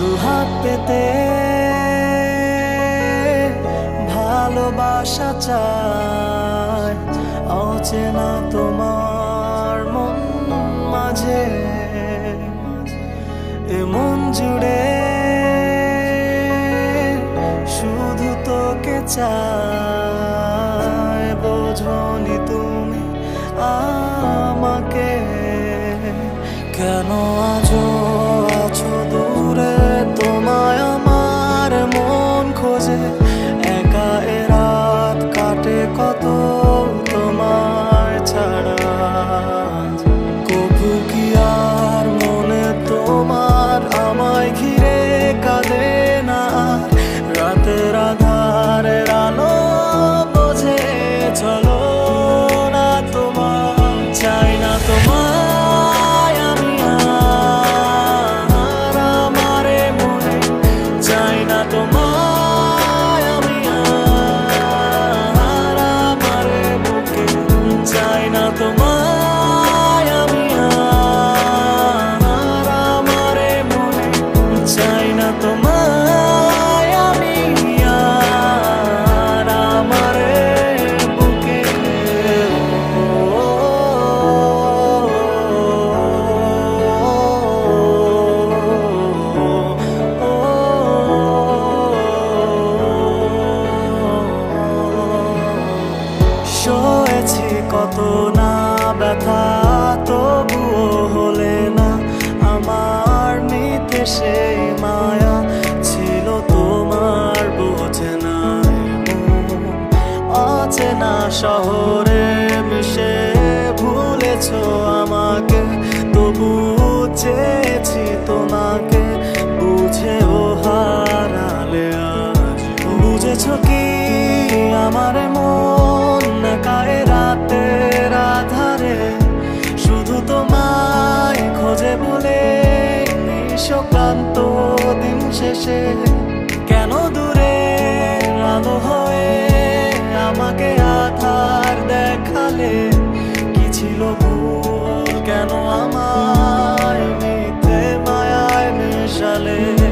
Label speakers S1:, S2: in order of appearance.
S1: দুহাত পেতে ভালোবাসা চায়, অচেনা তোমার মন মাঝে। এমন জুড়ে শুধু তোকে চায়, বোঝনি তুমি আমাকে। কেন সয়েছি কত না ব্যথা, তবুও হলে না। আমার নিতে সেই মায়া ছিল তোমার, বোঝে না অচেনা শহরে মিশে, ভুলেছ আমাকে, তবু চেয়েছি তোমাকে, বুঝেও হারালে আজ। বুঝেছ কি আমার মন? শেষে কেন দূরে আলো হয়ে আমাকে আধার দেখালে? কি ছিল ভুল? কেন আমায় মিথ্যে মায়ায় মেশালে?